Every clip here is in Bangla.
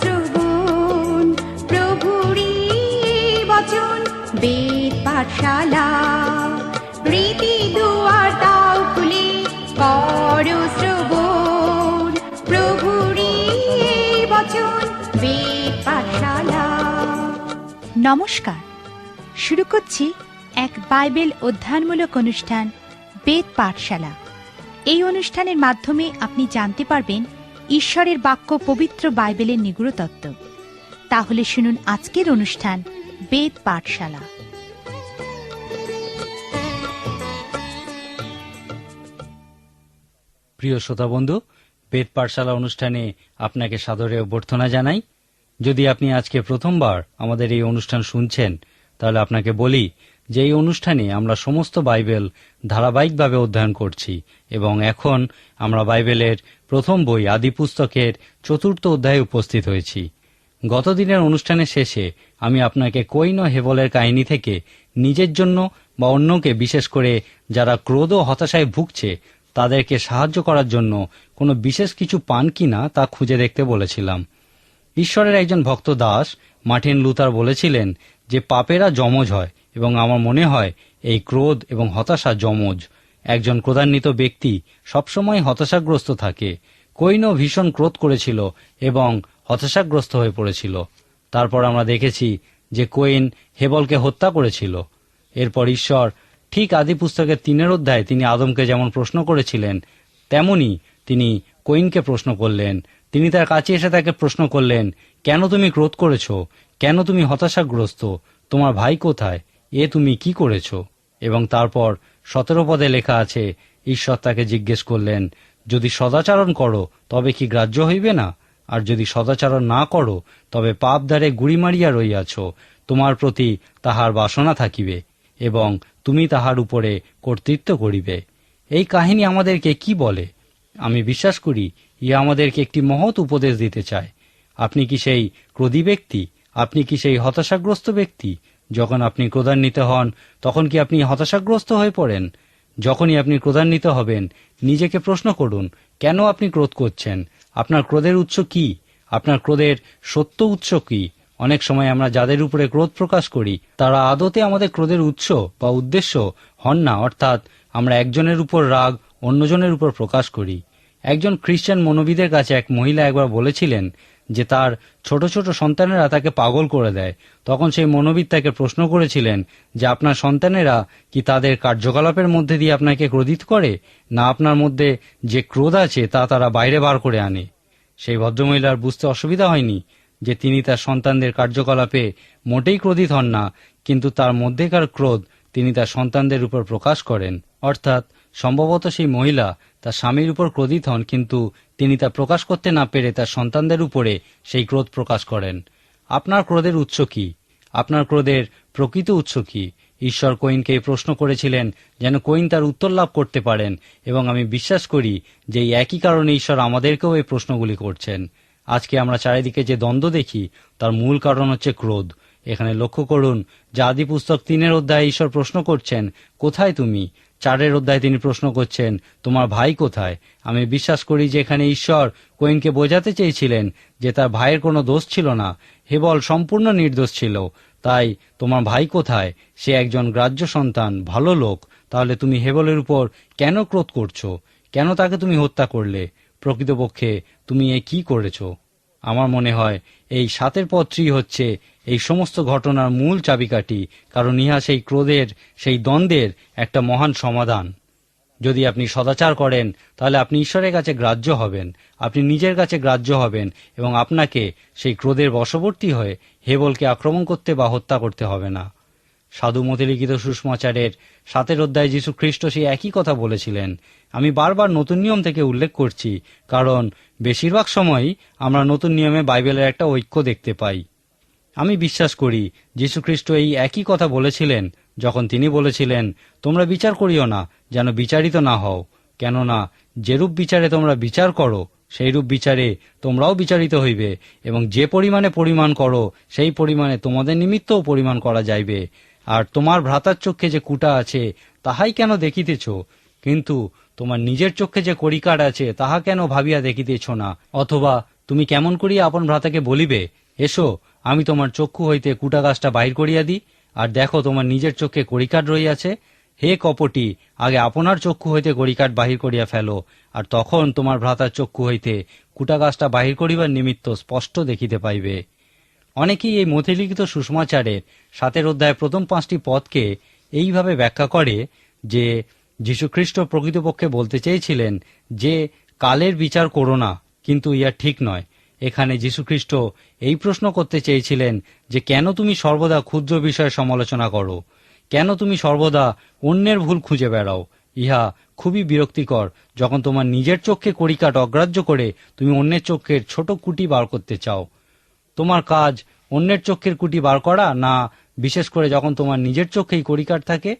শ্রবণ। প্রভুরি বচন, বেদ পাঠশালা। প্রীতি দুয়ার দাও খুলে কর শ্রবণ। প্রভুরি বচন, বেদ পাঠশালা। নমস্কার। শুরু করছি এক বাইবেল অধ্যয়নমূলক অনুষ্ঠান, বেদ পাঠশালা। এই অনুষ্ঠানের মাধ্যমে আপনি জানতে পারবেন ঈশ্বরের বাক্য পবিত্র বাইবেলের নিগুড় তত্ত্ব তাহলে শুনুন আজকের অনুষ্ঠান, বেদ পাঠশালা। প্রিয় শ্রোতা বন্ধু, বেদ পাঠশালা অনুষ্ঠানে আপনাকে সাদরে অভ্যর্থনা জানাই। যদি আপনি আজকে প্রথমবার আমাদের এই অনুষ্ঠান শুনছেন, তাহলে আপনাকে বলি যে এই অনুষ্ঠানে আমরা সমস্ত বাইবেল ধারাবাহিকভাবে অধ্যয়ন করছি এবং এখন আমরা বাইবেলের প্রথম বই আদি পুস্তকের চতুর্থ অধ্যায়ে উপস্থিত হয়েছি। গতদিনের অনুষ্ঠানের শেষে আমি আপনাকে কৈন হেবলের কাহিনী থেকে নিজের জন্য বা অন্যকে বিশেষ করে যারা ক্রোধ ও হতাশায় ভুগছে, তাদেরকে সাহায্য করার জন্য কোনো বিশেষ কিছু পান কিনা তা খুঁজে দেখতে বলেছিলাম। ঈশ্বরের একজন ভক্ত দাস মার্টিন লুতার বলেছিলেন যে পাপেরা যমজ হয় এবং আমার মনে হয় এই ক্রোধ এবং হতাশা যমজ। একজন ক্রোধান্বিত ব্যক্তি সবসময় হতাশাগ্রস্ত থাকে। কৈনও ভীষণ ক্রোধ করেছিল এবং হতাশাগ্রস্ত হয়ে পড়েছিল। তারপর আমরা দেখেছি যে কোয়েন হেবলকে হত্যা করেছিল। এরপর ঈশ্বর ঠিক আদি পুস্তকের তিনের অধ্যায়ে তিনি আদমকে যেমন প্রশ্ন করেছিলেন, তেমনি তিনি কোইনকে প্রশ্ন করলেন। তিনি তার কাছে এসে তাকে প্রশ্ন করলেন, কেন তুমি ক্রোধ করেছ? কেন তুমি হতাশাগ্রস্ত? তোমার ভাই কোথায়? এ তুমি কি করেছ? এবং তারপর সতেরো পদে লেখা আছে, ঈশ্বর তাকে জিজ্ঞেস করলেন, যদি সদাচরণ করো, তবে কি গ্রাহ্য হইবে না? আর যদি সদাচারণ না করো, তবে পাপ দ্বারে গুড়ি মারিয়া রইয়াছ, তোমার প্রতি তাহার বাসনা থাকিবে, এবং তুমি তাহার উপরে কর্তৃত্ব করিবে। এই কাহিনী আমাদেরকে কি বলে? আমি বিশ্বাস করি, ইহা আমাদেরকে একটি মহৎ উপদেশ দিতে চায়। আপনি কি সেই ক্রোধী ব্যক্তি? আপনি কি সেই হতাশাগ্রস্ত ব্যক্তি? যখন আপনি ক্রোধান্বিত হন, তখন কি আপনি হতাশাগ্রস্ত হয়ে পড়েন? যখনই আপনি ক্রোধান্বিত হবেন, নিজেকে প্রশ্ন করুন, কেন আপনি ক্রোধ করছেন? আপনার ক্রোধের উৎস কি? আপনার ক্রোধের সত্য উৎস কি? অনেক সময় আমরা যাদের উপরে ক্রোধ প্রকাশ করি, তারা আদতে আমাদের ক্রোধের উৎস বা উদ্দেশ্য হন না, অর্থাৎ আমরা একজনের উপর রাগ অন্যজনের উপর প্রকাশ করি। একজন খ্রিস্টান মনোবিদের কাছে এক মহিলা একবার বলেছিলেন যে তার ছোট ছোট সন্তানেরা তাকে পাগল করে দেয়। তখন সেই মনোবিদ তাকে প্রশ্ন করেছিলেন যে, আপনার সন্তানেরা কি তাদের কার্যকলাপের মধ্যে দিয়ে আপনাকে ক্রোধিত করে? না আপনার মধ্যে যে ক্রোধ আছে তা তারা বাইরে বার করে আনে? সেই ভদ্রমহিলার বুঝতে অসুবিধা হয়নি যে তিনি তার সন্তানদের কার্যকলাপে মোটেই ক্রোধিত হন না, কিন্তু তার মধ্যেকার ক্রোধ তিনি তার সন্তানদের উপর প্রকাশ করেন। অর্থাৎ, সম্ভবত সেই মহিলা তার স্বামীর উপর ক্রোধিত হন, কিন্তু তিনি তা প্রকাশ করতে না পেরে তার সন্তানদের উপরে সেই ক্রোধ প্রকাশ করেন। আপনার ক্রোধের উৎস কি? আপনার ক্রোধের প্রকৃত উৎস কি? ঈশ্বর কোইনকে প্রশ্ন করেছিলেন যেন কোইন তার উত্তর লাভ করতে পারেন এবং আমি বিশ্বাস করি যে এই একই কারণে ঈশ্বর আমাদেরকেও এই প্রশ্নগুলি করছেন। আজকে আমরা চারিদিকে যে দ্বন্দ্ব দেখি, তার মূল কারণ হচ্ছে ক্রোধ। এখানে লক্ষ্য করুন আদি পুস্তক তিনের অধ্যায়ে ঈশ্বর প্রশ্ন করছেন, কোথায় তুমি? চারের অধ্যায়ে তিনি প্রশ্ন করছেন, তোমার ভাই কোথায়? আমি বিশ্বাস করি যে এখানে ঈশ্বর কোয়েনকে বোঝাতে চেয়েছিলেন যে তার ভাইয়ের কোনো দোষ ছিল না, হেবল সম্পূর্ণ নির্দোষ ছিল। তাই, তোমার ভাই কোথায়? সে একজন গ্রাহ্য সন্তান, ভালো লোক, তাহলে তুমি হেবলের উপর কেন ক্রোধ করছ? কেন তাকে তুমি হত্যা করলে? প্রকৃতপক্ষে তুমি এ কি করেছ? আমার মনে হয় এই সাতের পথটি হচ্ছে এই সমস্ত ঘটনার মূল চাবিকাঠি, কারণ ইহা সেই ক্রোধের, সেই দ্বন্দ্বের একটা মহান সমাধান। যদি আপনি সদাচার করেন, তাহলে আপনি ঈশ্বরের কাছে গ্রাহ্য হবেন, আপনি নিজের কাছে গ্রাহ্য হবেন, এবং আপনাকে সেই ক্রোধের বশবর্তী হয়ে হেবলকে আক্রমণ করতে বা হত্যা করতে হবে না। সাধু মতে লিখিত সুষমাচারের সাতের অধ্যায় যীশু খ্রিস্ট সেই একই কথা বলেছিলেন। আমি বারবার নতুন নিয়ম থেকে উল্লেখ করছি, কারণ বেশিরভাগ সময়ই আমরা নতুন নিয়মে বাইবেলের একটা ঐক্য দেখতে পাই। আমি বিশ্বাস করি, যীশুখ্রিস্ট এই একই কথা বলেছিলেন, যখন তিনি বলেছিলেন, তোমরা বিচার করিও না, যেন বিচারিত না হও। কেননা, যেরূপ বিচারে তোমরা বিচার করো, সেইরূপ বিচারে তোমরাও বিচারিত হইবে, এবং যে পরিমাণে পরিমাণ করো, সেই পরিমাণে তোমাদের নিমিত্তও পরিমাণ করা যাইবে। আর তোমার ভ্রাতার চক্ষে যে কুটা আছে, তাহাই কেন দেখিতেছ? কিন্তু তোমার নিজের চক্ষে যে করিকার আছে, তাহা কেন ভাবিয়া দেখিতেছ না? অথবা তুমি কেমন করিয়া আপন ভ্রাতাকে বলিবে, এসো, আমি তোমার চক্ষু হইতে কুটা গাছটা বাহির করিয়া দিই, আর দেখো তোমার নিজের চক্ষে কড়িকাঠ রইয়াছে হে কপটি, আগে আপনার চক্ষু হইতে কড়িকাঠ বাহির করিয়া ফেলো, আর তখন তোমার ভ্রাতার চক্ষু হইতে কুটা গাছটা বাহির করিবার নিমিত্ত স্পষ্ট দেখিতে পাইবে। অনেকেই এই মতিলিখিত সুষমাচারের সাতের অধ্যায় প্রথম পাঁচটি পদকে এইভাবে ব্যাখ্যা করে যে যীশুখ্রিস্ট প্রকৃতপক্ষে বলতে চেয়েছিলেন যে, কালের বিচার করো না, কিন্তু ইয়া ঠিক নয়। এখানে যীশুখ্রিস্ট এই প্রশ্ন করতে চেয়েছিলেন যে, কেন তুমি সর্বদা ক্ষুদ্র বিষয়ে সমালোচনা করো? কেন তুমি সর্বদা অন্যের ভুল খুঁজে বেড়াও? ইহা খুবই বিরক্তিকর। যখন তোমার নিজের চোখকে কড়িকাঠ অগ্রাহ্য করে তুমি অন্যের চোখের ছোট কুটি বার করতে চাও তোমার কাজ অন্যের চোখের কুটি বার করা, না বিশেষ করে যখন তোমার নিজের চোখেই কড়িকাঠ থাকে?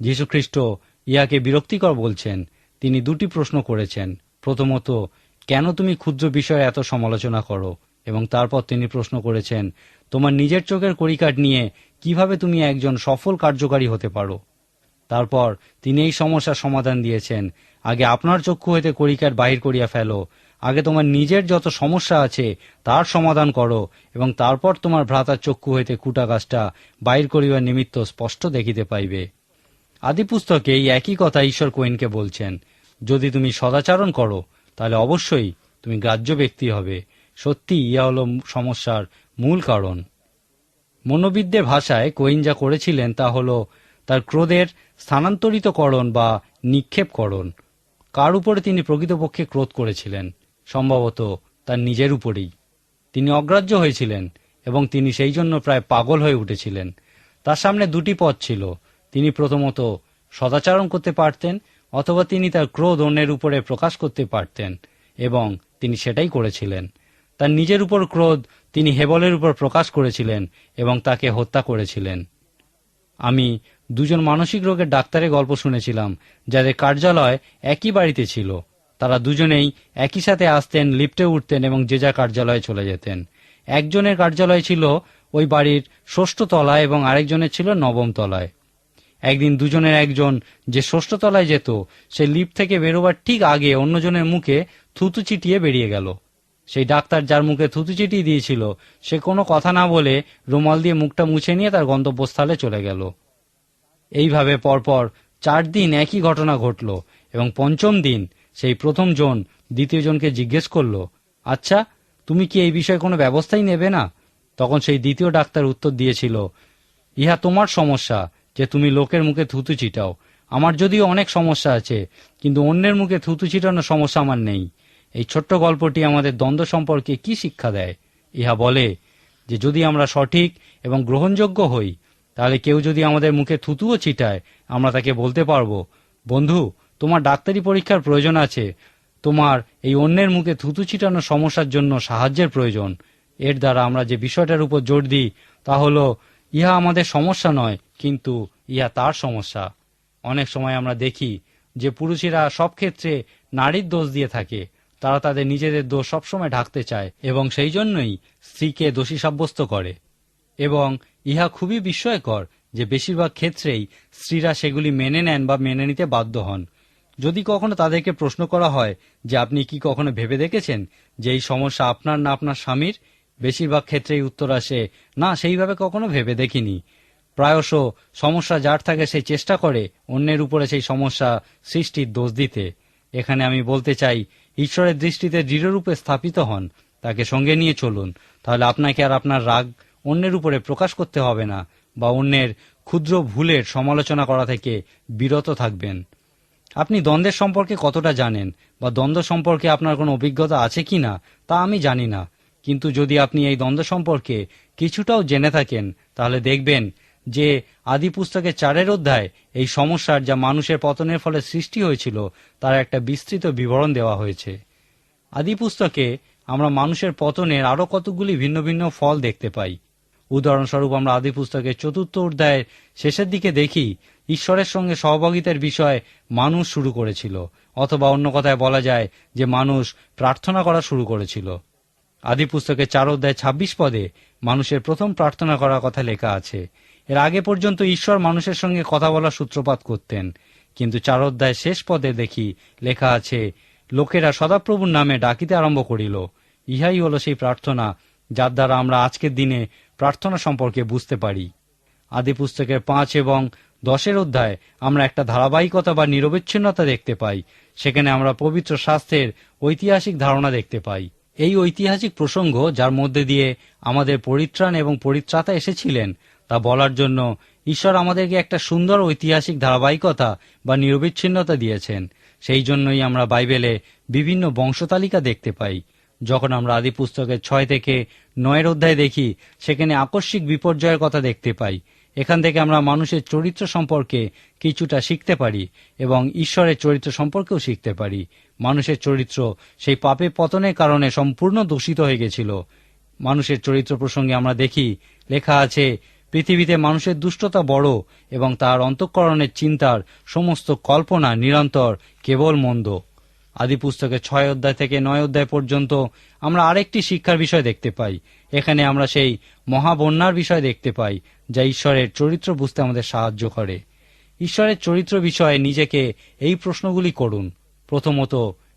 যীশুখ্রিস্ট ইহাকে বিরক্তিকর বলছেন। তিনি দুটি প্রশ্ন করেছেন। প্রথমত, কেন তুমি ক্ষুদ্র বিষয়ে এত সমালোচনা করো? এবং তারপর তিনি প্রশ্ন করেছেন, তোমার নিজের চোখের কড়িকাঠ নিয়ে কীভাবে তুমি একজন সফল কার্যকারী হতে পারো? তারপর তিনি এই সমস্যার সমাধান দিয়েছেন। আগে আপনার চক্ষু হইতে কড়িকাঠ বাহির করিয়া ফেলো আগে তোমার নিজের যত সমস্যা আছে, তার সমাধান করো এবং তারপর তোমার ভ্রাতার চক্ষু হইতে কুটা গাছটা বাইর করিবার নিমিত্ত স্পষ্ট দেখিতে পাইবে। আদি পুস্তকে এই একই কথা ঈশ্বর কোয়েনকে বলছেন, যদি তুমি সদাচারণ করো, তাহলে অবশ্যই তুমি গ্রাহ্য ব্যক্তি হবে। সত্যি ইয়া হল সমস্যার মূল কারণ। মনোবিদদের ভাষায় কোয়েন যা করেছিলেন তা হল তার ক্রোধের স্থানান্তরিতকরণ বা নিক্ষেপকরণ। কার উপরে তিনি প্রকৃতপক্ষে ক্রোধ করেছিলেন? সম্ভবত তার নিজের উপরেই। তিনি অগ্রাহ্য হয়েছিলেন এবং তিনি সেই জন্য প্রায় পাগল হয়ে উঠেছিলেন। তার সামনে দুটি পথ ছিল। তিনি প্রথমত সদাচারণ করতে পারতেন অথবা তিনি তার ক্রোধ অন্যের উপরে প্রকাশ করতে পারতেন এবং তিনি সেটাই করেছিলেন। তার নিজের উপর ক্রোধ তিনি হেবলের উপর প্রকাশ করেছিলেন এবং তাকে হত্যা করেছিলেন। আমি দুজন মানসিক রোগের ডাক্তারের গল্প শুনেছিলাম, যাদের কার্যালয় একই বাড়িতে ছিল। তারা দুজনেই একই সাথে আসতেন, লিফটে উঠতেন এবং যে যা কার্যালয়ে চলে যেতেন। একজনের কার্যালয় ছিল ওই বাড়ির ষষ্ঠ তলায় এবং আরেকজনের ছিল নবম তলায়। একদিন দুজনের একজন যে ষষ্ঠ তলায় যেত, সে লিফট থেকে বেরোবার ঠিক আগে অন্যজনের মুখে থুতু চিটিয়ে বেরিয়ে গেল। সেই ডাক্তার যার মুখে থুতু চিটিয়ে দিয়েছিল, সে কোনো কথা না বলে রুমাল দিয়ে মুখটা মুছে নিয়ে তার গন্তব্যস্থলে চলে গেল। এইভাবে পরপর চার দিন একই ঘটনা ঘটল এবং পঞ্চম দিন সেই প্রথম জন দ্বিতীয় জনকে জিজ্ঞেস করল আচ্ছা তুমি কি এই বিষয়ে কোনো ব্যবস্থাই নেবে না? তখন সেই দ্বিতীয় ডাক্তার উত্তর দিয়েছিল, ইহা তোমার সমস্যা যে তুমি লোকের মুখে থুতু চিটাও আমার যদিও অনেক সমস্যা আছে, কিন্তু অন্যের মুখে থুতু চিটানোর সমস্যা আমার নেই। এই ছোট্ট গল্পটি আমাদের দ্বন্দ্ব সম্পর্কে কি শিক্ষা দেয়? ইহা বলে যে, যদি আমরা সঠিক এবং গ্রহণযোগ্য হই, তাহলে কেউ যদি আমাদের মুখে থুতুও ছিটায়, আমরা তাকে বলতে পারব, বন্ধু তোমার ডাক্তারি পরীক্ষার প্রয়োজন আছে। তোমার এই অন্যের মুখে থুতু ছিটানোর সমস্যার জন্য সাহায্যের প্রয়োজন। এর দ্বারা আমরা যে বিষয়টার উপর জোর দিই, তা হলো, ইহা আমাদের সমস্যা নয়, কিন্তু ইহা তার সমস্যা। অনেক সময় আমরা দেখি যে পুরুষেরা সব ক্ষেত্রে নারীর দোষ দিয়ে থাকে। তারা তাদের নিজেদের দোষ সবসময় ঢাকতে চায় এবং সেই জন্যই স্ত্রীকে দোষী সাব্যস্ত করে। এবং ইহা খুবই বিস্ময়কর যে বেশিরভাগ ক্ষেত্রেই স্ত্রীরা সেগুলি মেনে নেন বা মেনে নিতে বাধ্য হন। যদি কখনো তাদেরকে প্রশ্ন করা হয় যে আপনি কি কখনো ভেবে দেখেছেন যে এই সমস্যা আপনার না আপনার স্বামীর? বেশিরভাগ ক্ষেত্রেই উত্তর আসে, না, সেইভাবে কখনো ভেবে দেখিনি। প্রায়শ সমস্যা যার থাকে সে চেষ্টা করে অন্যের উপরে সেই সমস্যা সৃষ্টির দোষ দিতে। এখানে আমি বলতে চাই, ঈশ্বরের দৃষ্টিতে দৃঢ়রূপে স্থাপিত হন, তাকে সঙ্গে নিয়ে চলুন। তাহলে আপনাকে আর আপনার রাগ অন্যের উপরে প্রকাশ করতে হবে না, বা অন্যের ক্ষুদ্র ভুলের সমালোচনা করা থেকে বিরত থাকবেন। আপনি দ্বন্দ্বের সম্পর্কে কতটা জানেন? বা দ্বন্দ্ব সম্পর্কে আপনার কোনো অভিজ্ঞতা আছে কি না? তা আমি জানি না। কিন্তু যদি আপনি এই দ্বন্দ্ব সম্পর্কে কিছুটাও জেনে থাকেন, তাহলে দেখবেন যে আদি পুস্তকের চারের অধ্যায় এই সমস্যার যা মানুষের পতনের ফলে সৃষ্টি হয়েছিল, তার একটা বিস্তৃত বিবরণ দেওয়া হয়েছে। আদি পুস্তকে আমরা মানুষের পতনের আরও কতগুলি ভিন্ন ভিন্ন ফল দেখতে পাই। উদাহরণস্বরূপ আমরা আদি পুস্তকের চতুর্থ অধ্যায়ের শেষের দিকে দেখি, ঈশ্বরের সঙ্গে সহভাগিতার বিষয় মানুষ শুরু করেছিল, অথবা অন্য কথায় বলা যায় যে মানুষ প্রার্থনা করা শুরু করেছিল। আদি পুস্তকের চার অধ্যায় ছাব্বিশ পদে মানুষের প্রথম প্রার্থনা করার কথা লেখা আছে, এর আগে পর্যন্ত ঈশ্বর মানুষের সঙ্গে কথা বলার সূত্রপাত করতেন, কিন্তু চার অধ্যায় শেষ পদে দেখি লেখা আছে, লোকেরা সদাপ্রভুর নামে ডাকিতে আরম্ভ করিল, ইহাই হলো সেই প্রার্থনা যার দ্বারা আমরা আজকের দিনে প্রার্থনা সম্পর্কে বুঝতে পারি। আদি পুস্তকের পাঁচ এবং দশের অধ্যায় আমরা একটা ধারাবাহিকতা বা নিরবিচ্ছিন্নতা দেখতে পাই, সেখানে আমরা পবিত্র শাস্ত্রের ঐতিহাসিক ধারণা দেখতে পাই। এই ঐতিহাসিক প্রসঙ্গ যার মধ্যে দিয়ে আমাদের পরিত্রাণ এবং পরিত্রাতা এসেছিলেন, তা বলার জন্য ঈশ্বর আমাদেরকে একটা সুন্দর ঐতিহাসিক ধারাবাহিকতা বা নিরবিচ্ছিন্নতা দিয়েছেন। সেই জন্যই আমরা বাইবেলে বিভিন্ন বংশতালিকা দেখতে পাই। যখন আমরা আদি পুস্তকের ছয় থেকে নয়ের অধ্যায় দেখি, সেখানে আকস্মিক বিপর্যয়ের কথা দেখতে পাই। এখান থেকে আমরা মানুষের চরিত্র সম্পর্কে কিছুটা শিখতে পারি এবং ঈশ্বরের চরিত্র সম্পর্কেও শিখতে পারি। মানুষের চরিত্র সেই পাপে পতনের কারণে সম্পূর্ণ দূষিত হয়ে গেছিল। মানুষের চরিত্র প্রসঙ্গে আমরা দেখি, লেখা আছে, পৃথিবীতে মানুষের দুষ্টতা বড় এবং তার অন্তঃকরণের চিন্তার সমস্ত কল্পনা নিরন্তর কেবল মন্দ আদি পুস্তকের ছয় অধ্যায় থেকে নয় অধ্যায় পর্যন্ত আমরা আরেকটি শিক্ষার বিষয় দেখতে পাই। এখানে আমরা সেই মহাবন্যার বিষয় দেখতে পাই, যা ঈশ্বরের চরিত্র বুঝতে আমাদের সাহায্য করে। ঈশ্বরের চরিত্র বিষয়ে নিজেকে এই প্রশ্নগুলি করুন। প্রথমত,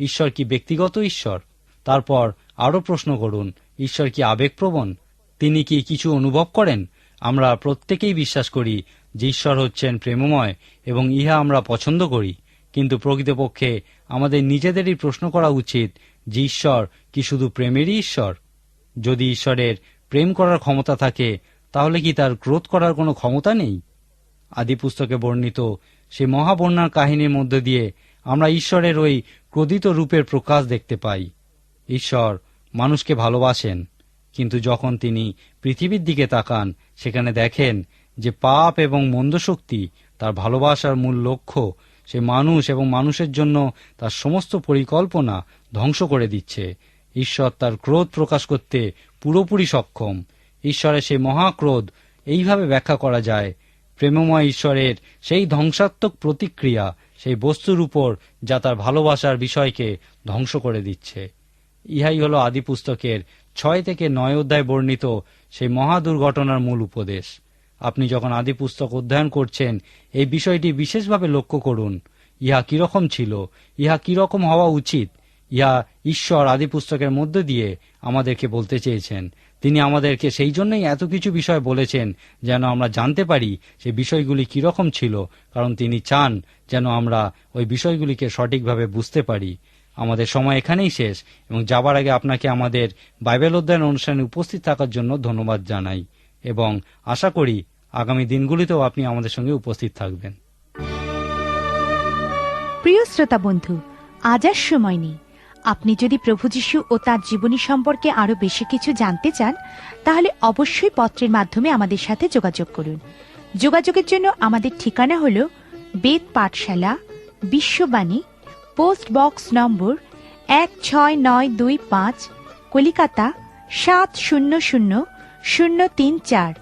ঈশ্বর কি ব্যক্তিগত ঈশ্বর? তারপর আরও প্রশ্ন করুন, ঈশ্বর কি আবেগপ্রবণ? তিনি কি কিছু অনুভব করেন? আমরা প্রত্যেকেই বিশ্বাস করি যে ঈশ্বর হচ্ছেন প্রেমময় এবং ইহা আমরা পছন্দ করি। কিন্তু প্রকৃতপক্ষে আমাদের নিজেদেরই প্রশ্ন করা উচিত যে ঈশ্বর কি শুধু প্রেমেরই ঈশ্বর? যদি ঈশ্বরের প্রেম করার ক্ষমতা থাকে, তাহলে কি তার ক্রোধ করার কোনো ক্ষমতা নেই? আদি পুস্তকে বর্ণিত সেই মহাবন্যার কাহিনীর মধ্যে দিয়ে আমরা ঈশ্বরের ওই ক্রোধিত রূপের প্রকাশ দেখতে পাই। ঈশ্বর মানুষকে ভালোবাসেন, কিন্তু যখন তিনি পৃথিবীর দিকে তাকান, সেখানে দেখেন যে পাপ এবং মন্দ শক্তি তার ভালোবাসার মূল লক্ষ্য সে মানুষ এবং মানুষের জন্য তার সমস্ত পরিকল্পনা ধ্বংস করে দিচ্ছে। ঈশ্বর তার ক্রোধ প্রকাশ করতে পুরোপুরি সক্ষম। ঈশ্বরের সেই মহাক্রোধ এইভাবে ব্যাখ্যা করা যায়, প্রেমময় ঈশ্বরের সেই ধ্বংসাত্মক প্রতিক্রিয়া, সেই বস্তুর উপর যা তার ভালোবাসার বিষয়কে ধ্বংস করে দিচ্ছে। ইহাই হল আদি পুস্তকের ছয় থেকে নয় অধ্যায় বর্ণিত সেই মহা দুর্ঘটনার মূল উপদেশ। আপনি যখন আদি পুস্তক অধ্যয়ন করছেন, এই বিষয়টি বিশেষভাবে লক্ষ্য করুন। ইহা কীরকম ছিল? ইহা কীরকম হওয়া উচিত? ইহা ঈশ্বর আদি পুস্তকের মধ্য দিয়ে আমাদেরকে বলতে চেয়েছেন। তিনি আমাদেরকে সেই জন্যই এত কিছু বিষয় বলেছেন যেন আমরা জানতে পারি সে বিষয়গুলি কীরকম ছিল, কারণ তিনি চান যেন আমরা ওই বিষয়গুলিকে সঠিকভাবে বুঝতে পারি। আমাদের সময় এখানেই শেষ, এবং যাবার আগে আপনাকে আমাদের বাইবেল অধ্যয়ন অনুষ্ঠানে উপস্থিত থাকার জন্য ধন্যবাদ জানাই। এবং আশা করি আগামী দিনগুলিতেও আপনি আমাদের সঙ্গে উপস্থিত থাকবেন। প্রিয় শ্রোতা বন্ধু, আজ আর সময় নেই। আপনি যদি প্রভু যীশু ও তার জীবনী সম্পর্কে আরও বেশি কিছু জানতে চান, তাহলে অবশ্যই পত্রের মাধ্যমে আমাদের সাথে যোগাযোগ করুন। যোগাযোগের জন্য আমাদের ঠিকানা হল বেদ পাঠশালা, বিশ্ববাণী, পোস্ট বক্স নম্বর এক ছয় নয় দুই পাঁচ, কলিকাতা সাত শূন্য শূন্য শূন্য তিন চার।